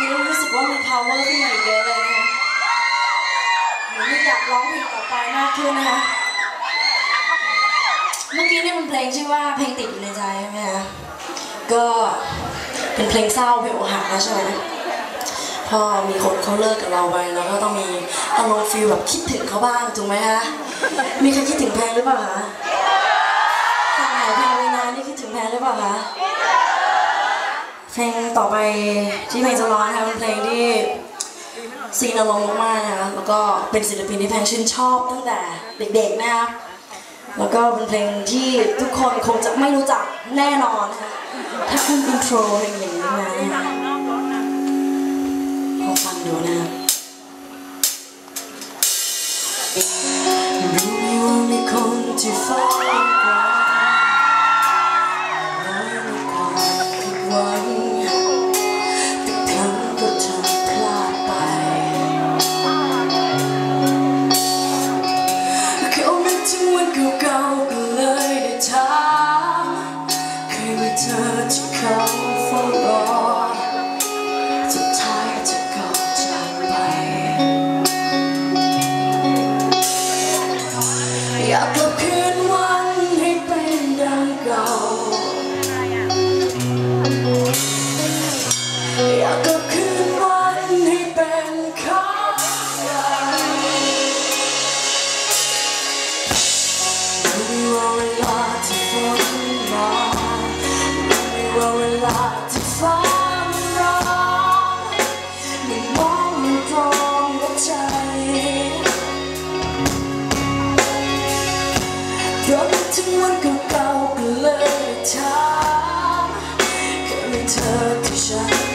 กี้รู้สึกว่ามี power ขึ้นมาอีกเยอะเลยนะคะเหมือนอยากร้องเพลงต่อไปมากขึ้นนะคะ เมื่อกี้นี่มันเพลงชื่อว่าเพลงติดอยู่ในใจใช่ไหมคะก็เป็นเพลงเศร้าเพลงอกหักนะใช่ไหมพอมีคนเขาเลิกกับเราไปเราก็ต้องมีอารมณ์ฟีลแบบคิดถึงเขาบ้างถูกไหมคะ มีใครคิดถึงแพงหรือเปล่าคะฟังไหนเพงเวนานี่คิดถึงแพงหรือเปล่าคะ เพลงต่อไปที่เพลงจะร้องนะคะเป็นเพลงที่ซีนอารมณ์มากๆนะคะแล้วก็เป็นศิลปินที่แพงชื่นชอบตั้งแต่เด็กๆนะคะแล้วก็เป็นเพลงที่ทุกคนคงจะไม่รู้จักแน่นอนนะคะถ้าขึ้นอินโทรเพลงอย่างนี้มานะคะลองฟังดูนะคะรู้ว่ามีคนที่เฝ้ เธอที่เขาเฝ้า ลาที่ฟ้ามันร้องไม่มองมันตรงกับใจเพราะนึกถึงวันเก่าๆก็เลยถามแค่มีเธอที่ฉัน